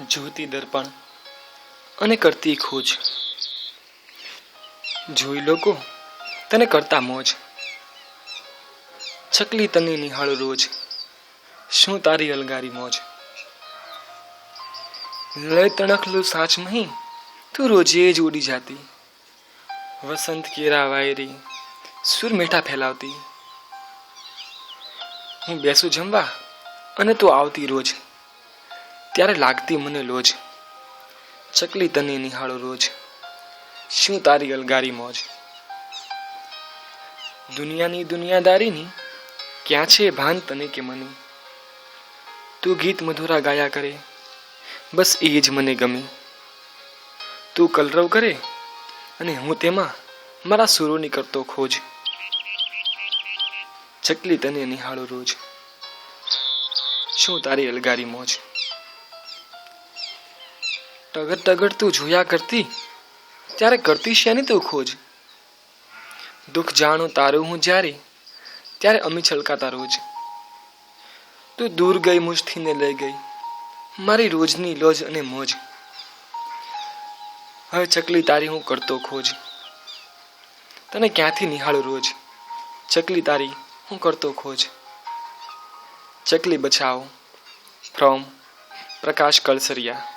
જોતી દર્પણ અને કરતી ખોજ. જોઈ લોકો, તને કરતા મોજ. છકલી તને નિહાળો રોજ. શું તારી અલગારી મોજ? લય તણખલું સાચ નહીં, તું રોજે જ ઉડી જાતી. વસંત કેરા વાયરી, સુર મીઠા ફેલાવતી. હું બેસું જમવા અને તું આવતી રોજ. ત્યારે લાગતી મને લોજ. ચકલી તને નિહાળો રોજ. શું તારી અલગારી મોજ? દુનિયાની દુનિયાદારીની ક્યાં છે ભાન તને કે મને? તું ગીત મધુરા ગાયા કરે, બસ એ જ મને ગમે. તું કલરવ કરે અને હું તેમાં મારા સુરોની કરતો ખોજ. ચકલી તને નિહાળો રોજ. શું તારી અલગારી મોજ? ટગર ટગર તું જોયા કરતી? ત્યારે કરતી શેની તું ખોજ? દુઃખ જાણું તારું હું જ્યારે? ત્યારે અમી છલકાતા રોજ. તું દૂર ગઈ મુજથીને લઈ ગઈ. મારી રોજની લોજ અને મોજ. હવે ચકલી તારી હું કરતો ખોજ. તને ક્યાંથી નિહાળું રોજ? ચકલી તારી હું કરતો ખોજ. ચકલી બચાવ. ફ્રોમ પ્રકાશ કલસરિયા